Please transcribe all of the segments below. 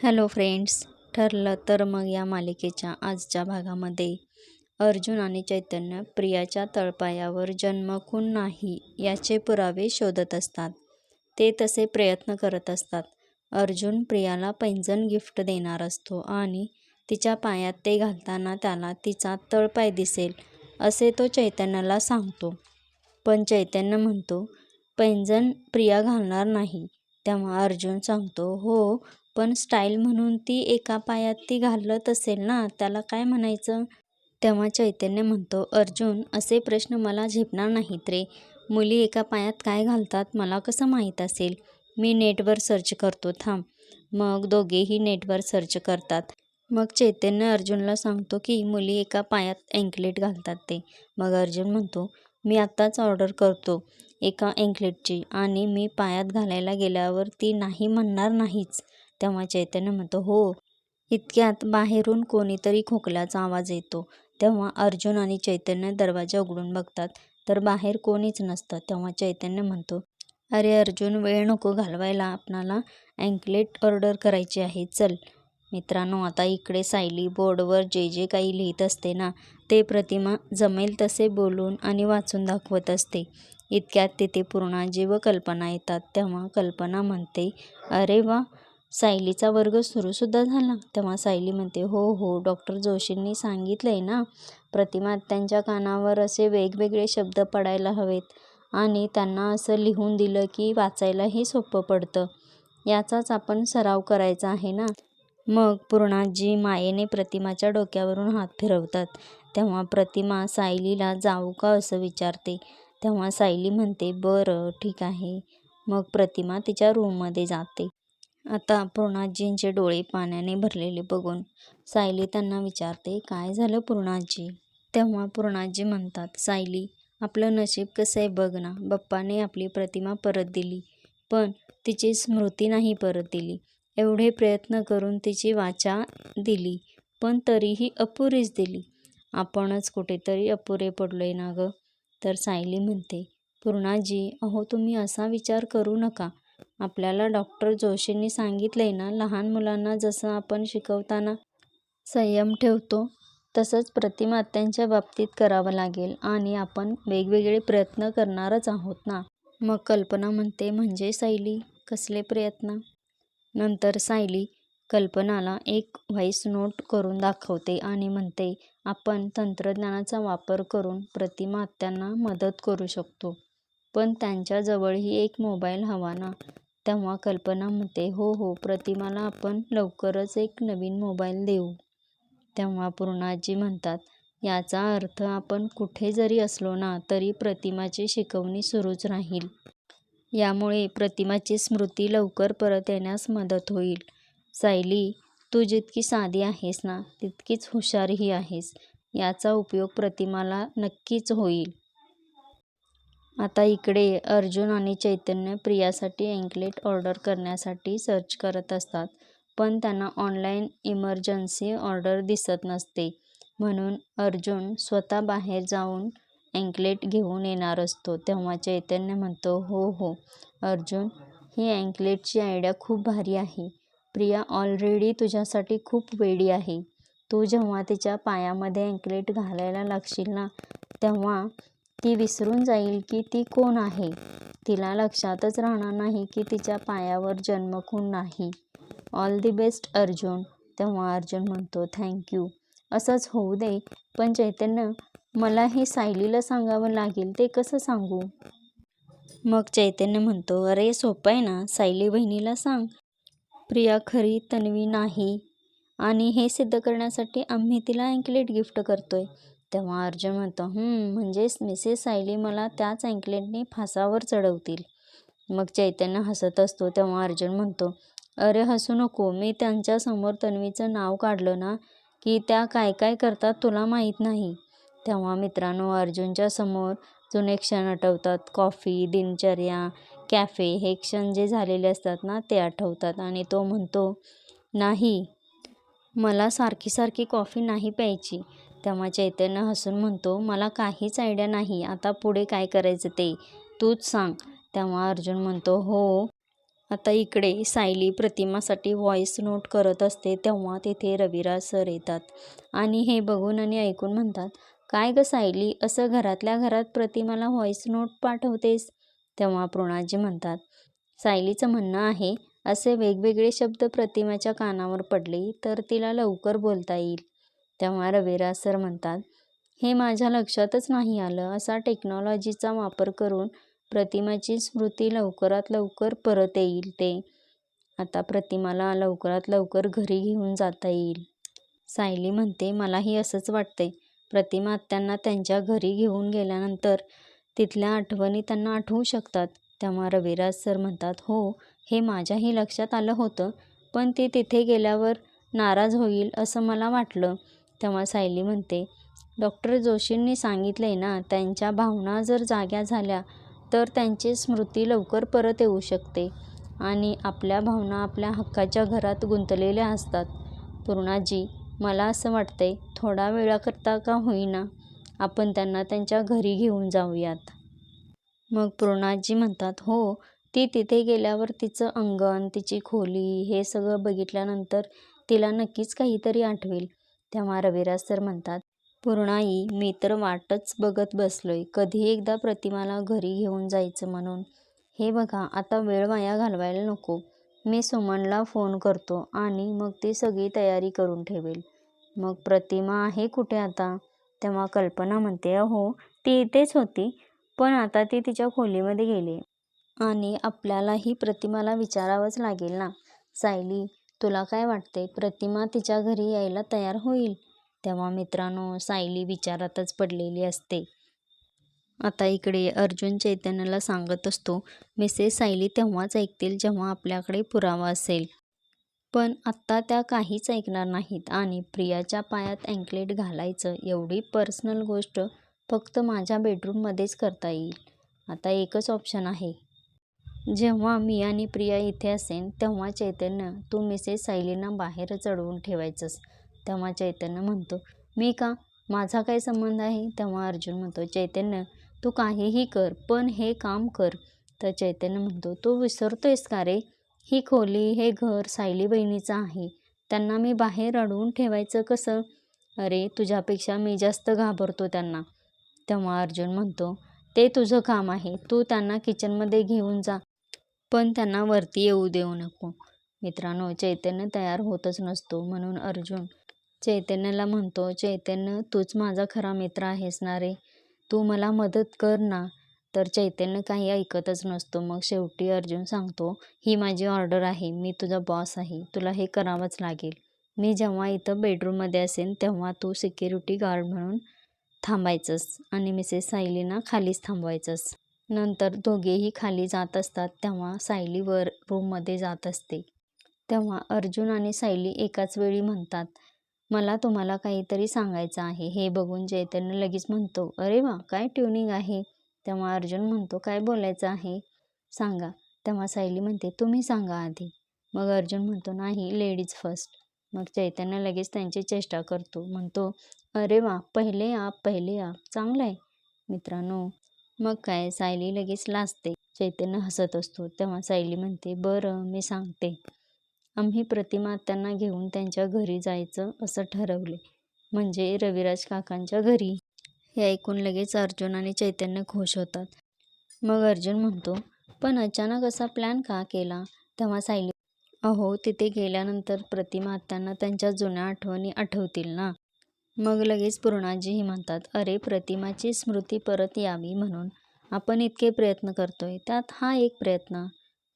Hello friends ठरलं तर मग या मालिकेच्या आजच्या भागामध्ये. अर्जुन आणि चैतन्य प्रियाच्या तळपायावर जन्म खून नाही याचे पुरावे शोधत असतात. ते तसे प्रयत्न करत असतात. अर्जुन प्रियाला पैंजण गिफ्ट देणार असतो आणि तिच्या पायात ते घालताना त्याला तिचा तळपाय दिसेल असे तो चैतन्याला सांगतो. पण चैतन्य म्हणतो पैंजण प्रिया घालणार नाही. तेव्हा अर्जुन सांगतो हो पण स्टाईल म्हणून ती एका पायात ती घालत असेल ना त्याला काय म्हणायचं? तेव्हा चैतन्य म्हणतो अर्जुन असे प्रश्न मला झेपणार नाहीत रे. मुली एका पायात काय घालतात मला कसं माहीत असेल? मी नेटवर सर्च करतो थांब. मग दोघेही नेटवर सर्च करतात. मग चैतन्य अर्जुनला सांगतो की मुली एका पायात अँकलेट घालतात ते. मग अर्जुन म्हणतो मी आत्ताच ऑर्डर करतो एका अँकलेटची आणि मी पायात घालायला गेल्यावर ती नाही म्हणणार नाहीच. तेव्हा चैतन्य म्हणतो हो इतक्यात बाहेरून कोणीतरी खोकल्याचा आवाज येतो. तेव्हा अर्जुन आणि चैतन्य दरवाजा उघडून बघतात तर बाहेर कोणीच नसतं. तेव्हा चैतन्य म्हणतो अरे अर्जुन वेळ नको घालवायला. आपणाला अँकलेट ऑर्डर करायची आहे. चल. मित्रांनो आता इकडे सायली बोर्डवर जे जे काही लिहित असते ना ते प्रतिमा जमेल तसे बोलून आणि वाचून दाखवत असते. इतक्यात तिथे पूर्णाजी व कल्पना येतात. तेव्हा कल्पना म्हणते अरे वा सायलीचा वर्ग सुरूसुद्धा झाला. तेव्हा सायली म्हणते हो हो डॉक्टर जोशींनी सांगितलं आहे ना प्रतिमा त्यांच्या कानावर असे वेगवेगळे शब्द पडायला हवेत आणि त्यांना असं लिहून दिलं की वाचायलाही सोपं पडतं. याचाच आपण सराव करायचा आहे ना? मग पूर्णाजी मायेने प्रतिमाच्या डोक्यावरून हात फिरवतात. तेव्हा प्रतिमा सायलीला जाऊ का असं विचारते. तेव्हा सायली म्हणते बरं ठीक आहे. मग प्रतिमा तिच्या रूममध्ये जाते. आता पूर्णाजींचे डोळे पाण्याने भरलेले बघून सायली त्यांना विचारते काय झालं पूर्णाजी? तेव्हा पूर्णाजी म्हणतात सायली आपलं नशीब कसं आहे बघ ना. बाप्पाने आपली प्रतिमा परत दिली पण तिची स्मृती नाही परत दिली. एवढे प्रयत्न करून तिची वाचा दिली पण तरीही अपुरीच दिली. आपणच कुठेतरी अपुरे पडलो आहे ना गं. तर सायली म्हणते पूर्णाजी अहो तुम्ही असा विचार करू नका. आपल्याला डॉक्टर जोशींनी सांगितलंय ना लहान मुलांना जसं आपण शिकवताना संयम ठेवतो तसंच प्रतिमात्यांच्या बाबतीत करावं लागेल आणि आपण वेगवेगळे प्रयत्न करणारच आहोत ना. मग कल्पना म्हणते म्हणजे सायली कसले प्रयत्न? नंतर सायली कल्पनाला एक व्हॉइस नोट करून दाखवते आणि म्हणते आपण तंत्रज्ञानाचा वापर करून प्रतिमा आत्यांना मदत करू शकतो पण त्यांच्याजवळही एक मोबाईल हवा ना. तेव्हा कल्पना म्हणते हो हो प्रतिमाला आपण लवकरच एक नवीन मोबाईल देऊ. तेव्हा पूर्णाजी म्हणतात याचा अर्थ आपण कुठे जरी असलो ना तरी प्रतिमाची शिकवणी सुरूच राहील. यामुळे प्रतिमाची स्मृती लवकर परत येण्यास मदत होईल. सायली तू जितकी साधी आहेस ना तितकीच हुशारही आहेस. याचा उपयोग प्रतिमाला नक्कीच होईल. आता इकडे अर्जुन आणि चैतन्य प्रियासाठी अँकलेट ऑर्डर करण्यासाठी सर्च करत असतात पण त्यांना ऑनलाईन इमर्जन्सी ऑर्डर दिसत नसते. म्हणून अर्जुन स्वतः बाहेर जाऊन अँकलेट घेऊन येणार असतो. तेव्हा चैतन्य म्हणतो हो हो अर्जुन ही अँकलेटची आयडिया खूप भारी आहे. प्रिया ऑलरेडी तुझ्यासाठी खूप वेडी आहे. तू जेव्हा तिच्या पायामध्ये अँकलेट घालायला लागशील ना तेव्हा ती विसरून जाईल की ती कोण आहे? तिला लक्षातच राहणार नाही की तिच्या पायावर जन्म कोण नाही. All the best Arjun. तेव्हा अर्जुन म्हणतो थँक्यू असंच होऊ दे पण चैतन्य मला हे सायलीला सांगावं लागेल ते कसं सांगू? मग चैतन्य म्हणतो अरे सोपं आहे ना. सायली बहिणीला सांग. प्रिया खरी तन्वी नाही. आणि हे सिद्ध करण्यासाठी आम्ही तिला अँकलेट गिफ्ट करतोय. तेव्हा अर्जुन म्हणतो म्हणजेच मिसेस सायली मला त्याच अँकलेटने फासावर चढवतील. मग चैतन्य हसत असतो तेव्हा अर्जुन म्हणतो अरे हसू नको. मी त्यांच्यासमोर तन्वीचं नाव काढलं ना की त्या काय काय करतात तुला माहीत नाही. तेव्हा मित्रांनो अर्जुनच्या समोर जुने क्षण आठवतात. कॉफी दिनचर्या कॅफे हे क्षण जे झालेले असतात ना ते आठवतात. आणि तो म्हणतो नाही मला सारखी सारखी कॉफी नाही प्यायची. तेव्हा चैतन्य हसून म्हणतो मला काहीच आयडिया नाही आता पुढे काय करायचं ते? तूच सांग. तेव्हा अर्जुन म्हणतो हो. आता इकडे सायली प्रतिमासाठी व्हॉइस नोट करत असते तेव्हा तिथे रविराज सर येतात. आणि हे बघून आणि ऐकून म्हणतात काय ग सायली असं घरातल्या घरात प्रतिमाला व्हॉइस नोट पाठवतेस? तेव्हा पृणाजी म्हणतात सायलीचं म्हणणं आहे असे वेगवेगळे शब्द प्रतिमाच्या कानावर पडले तर तिला लवकर बोलता येईल. तेव्हा रविराज सर म्हणतात हे माझ्या लक्षातच नाही आलं. असा टेक्नॉलॉजीचा वापर करून प्रतिमाची स्मृती लवकरात लवकर परत येईल ते. आता प्रतिमाला लवकरात लवकर घरी घेऊन जाता येईल. सायली म्हणते मलाही असंच वाटते प्रतिमा आत्यांना त्यांच्या घरी घेऊन गेल्यानंतर तिथल्या आठवणी त्यांना आठवू शकतात. तेव्हा रविराज सर म्हणतात हो हे माझ्याही लक्षात आलं होतं पण ती तिथे गेल्यावर नाराज होईल असं मला वाटलं. तेव्हा सायली म्हणते डॉक्टर जोशींनी सांगितले ना त्यांच्या भावना जर जाग्या झाल्या तर त्यांची स्मृती लवकर परत येऊ शकते आणि आपल्या भावना आपल्या हक्काच्या घरात गुंतलेल्या असतात. पूर्णाजी मला असं वाटतंय थोडा वेळाकरता का होईना आपण त्यांना त्यांच्या घरी घेऊन जाऊयात. मग पूर्णाजी म्हणतात हो ती तिथे गेल्यावर तिचं अंगण तिची खोली हे सगळं बघितल्यानंतर तिला नक्कीच काहीतरी आठवेल. तेव्हा रविराज सर म्हणतात पूर्णाई मी तर वाटच बघत बसलोय. कधी एकदा प्रतिमाला घरी घेऊन जायचं म्हणून. हे बघा आता वेळ वाया घालवायला नको. मी सुमनला फोन करतो आणि मग ती सगळी तयारी करून ठेवेल. मग प्रतिमा आहे कुठे आता? तेव्हा कल्पना म्हणते अहो ती इथेच होती पण आता ती तिच्या खोलीमध्ये गेली. आणि आपल्यालाही प्रतिमाला विचारावंच लागेल ना सायली. तुला काय वाटते प्रतिमा तिच्या घरी यायला तयार होईल? तेव्हा मित्रांनो सायली विचारातच पडलेली असते. आता इकडे अर्जुन चैतन्याला सांगत असतो मिसेस सायली तेव्हाच ऐकतील जेव्हा आपल्याकडे पुरावा असेल. पण आत्ता त्या काहीच ऐकणार नाहीत आणि प्रियाच्या पायात अँकलेट घालायचं एवढी पर्सनल गोष्ट फक्त माझ्या बेडरूममध्येच करता येईल. आता एकच ऑप्शन आहे. जेव्हा मी आणि प्रिया इथे असेन तेव्हा चैतन्य तू मिसेस सायलींना बाहेर चढवून ठेवायचंस. तेव्हा चैतन्य म्हणतो मी का? माझा काय संबंध आहे? तेव्हा अर्जुन म्हणतो चैतन्य तू काहीही कर पण हे काम कर. तर चैतन्य म्हणतो तू विसरतोयस का रे? ही खोली हे घर सायली बहिणीचं आहे. त्यांना मी बाहेर अडवून ठेवायचं कसं? अरे तुझ्यापेक्षा मी जास्त घाबरतो त्यांना. तेव्हा अर्जुन म्हणतो ते तुझं काम आहे. तू त्यांना किचनमध्ये घेऊन जा. पण त्यांना वरती येऊ देऊ नको. मित्रांनो चैतन्य तयार होतच नसतो म्हणून अर्जुन चैतन्याला म्हणतो चैतन्य तूच माझा खरा मित्र आहेस ना रे? तू मला मदत कर ना. तर चैतन्य काही ऐकतच नसतो. मग शेवटी अर्जुन सांगतो ही माझी ऑर्डर आहे. मी तुझा बॉस आहे. तुला हे करावंच लागेल. मी जेव्हा इथं बेडरूममध्ये असेन तेव्हा तू सिक्युरिटी गार्ड म्हणून थांबायचंस आणि मिसेस सायलीना खालीच थांबवायचंस. नंतर दोघेही खाली जात असतात तेव्हा सायली वर रूममध्ये जात असते. तेव्हा अर्जुन आणि सायली एकाच वेळी म्हणतात मला तुम्हाला काहीतरी सांगायचं आहे. हे बघून चैतन्य लगेच म्हणतो अरे वा काय ट्युनिंग आहे? तेव्हा अर्जुन म्हणतो काय बोलायचं आहे? सांगा. तेव्हा सायली म्हणते तुम्ही सांगा आधी. मग अर्जुन म्हणतो नाही लेडीज फर्स्ट मग चैतन्य लगेच त्यांची चेष्टा करतो म्हणतो अरे वा पहिले आप पहिले आप चांगलं आहे मित्रांनो मग काय सायली लगेच लाजते. चैतन्य हसत असतो. तेव्हा सायली म्हणते बरं मी सांगते. आम्ही प्रतिमात्यांना घेऊन त्यांच्या घरी जायचं असं ठरवले. म्हणजे रविराज काकांच्या घरी. हे ऐकून लगेच अर्जुन आणि चैतन्य खुश होतात. मग अर्जुन म्हणतो पण अचानक असा प्लॅन का केला? तेव्हा सायली अहो तिथे गेल्यानंतर प्रतिमात्यांना त्यांच्या जुन्या आठवणी आठवतील ना. मग लगेच पूर्णाजीही म्हणतात अरे प्रतिमाची स्मृती परत यावी म्हणून आपण इतके प्रयत्न करतोय त्यात हा एक प्रयत्न.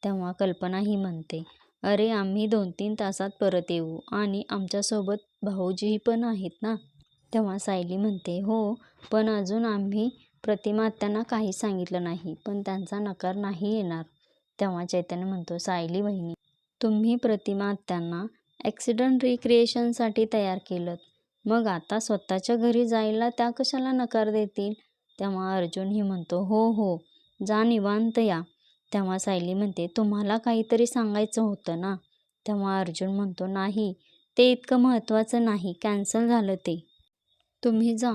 तेव्हा कल्पनाही म्हणते अरे आम्ही दोन तीन तासात परत येऊ आणि आमच्यासोबत भाऊजीही पण आहेत ना? तेव्हा सायली म्हणते हो पण अजून आम्ही प्रतिमा त्यांना काही सांगितलं नाही पण त्यांचा नकार नाही येणार. तेव्हा चैतन्य म्हणतो सायली बहिणी तुम्ही प्रतिमा त्यांना ॲक्सिडंट रिक्रिएशनसाठी तयार केलं मग आता स्वतःच्या घरी जायला त्या कशाला नकार देतील? तेव्हा अर्जुनही म्हणतो हो हो जा निवांत या. तेव्हा सायली म्हणते तुम्हाला काहीतरी सांगायचं होतं ना? तेव्हा अर्जुन म्हणतो नाही ते इतकं महत्त्वाचं नाही कॅन्सल झालं ते. तुम्ही जा.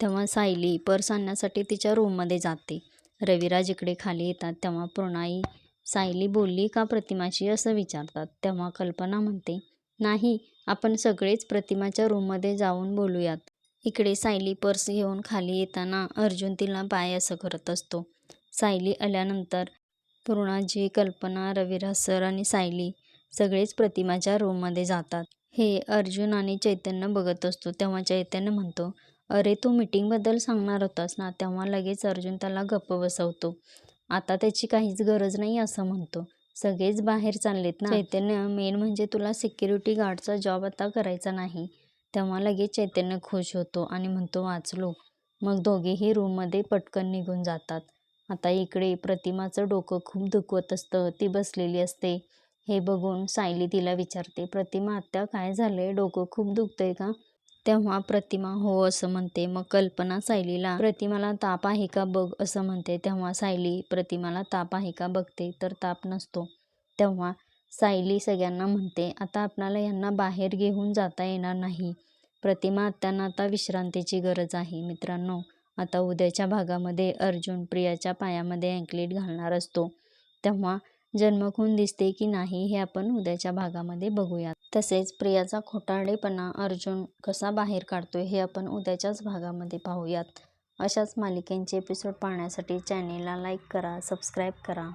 तेव्हा सायली पर्स आणण्यासाठी तिच्या रूममध्ये जाते. रविराज इकडे खाली येतात. तेव्हा पूर्णाई सायली बोलली का प्रतिमाशी? असं विचारतात. तेव्हा कल्पना म्हणते नाही आपण सगळेच प्रतिमाच्या रूममध्ये जाऊन बोलूयात. इकडे सायली पर्स घेऊन खाली येताना अर्जुन तिला बाय असं करत असतो. सायली आल्यानंतर पूर्णाजी कल्पना रविराज सर आणि सायली सगळेच प्रतिमाच्या रूममध्ये जातात. हे अर्जुन आणि चैतन्य बघत असतो. तेव्हा चैतन्य म्हणतो अरे तू मीटिंगबद्दल सांगणार होतास ना? तेव्हा लगेच अर्जुन त्याला गप्प बसवतो. आता त्याची काहीच गरज नाही असं म्हणतो. सगळेच बाहेर चाललेत ना. चैतन्य मेन म्हणजे तुला सिक्युरिटी गार्डचा जॉब आता करायचा नाही. तेव्हा लगेच चैतन्य खुश होतो आणि म्हणतो वाचलो. मग दोघेही रूममध्ये पटकन निघून जातात. आता इकडे प्रतिमाचं डोकं खूप दुखवत असतं. ती बसलेली असते. हे बघून सायली तिला विचारते प्रतिमा आत्या काय झालंय? डोकं खूप दुखतंय का? तेव्हा प्रतिमा हो असं म्हणते. मग कल्पना सायलीला प्रतिमाला ताप आहे का बघ असं म्हणते. तेव्हा सायली प्रतिमाला ताप आहे का बघते तर ताप नसतो. तेव्हा सायली सगळ्यांना म्हणते आता आपणाला यांना बाहेर घेऊन जाता येणार नाही. प्रतिमा आत्यांना आता विश्रांतीची गरज आहे. मित्रांनो आता उद्याच्या भागामध्ये अर्जुन प्रियाच्या पायामध्ये अँकलेट घालणार असतो. तेव्हा जन्मखून दिसते की नाही हे आपण उद्याच्या भागामध्ये बघूयात. तसेच प्रियाचा खोटारडेपणा अर्जुन कसा बाहेर काढतोय हे आपण उद्याच्याच भागामध्ये पाहूयात. अशाच मालिकेंचे एपिसोड पाहण्यासाठी चॅनेलला लाईक करा सबस्क्राईब करा.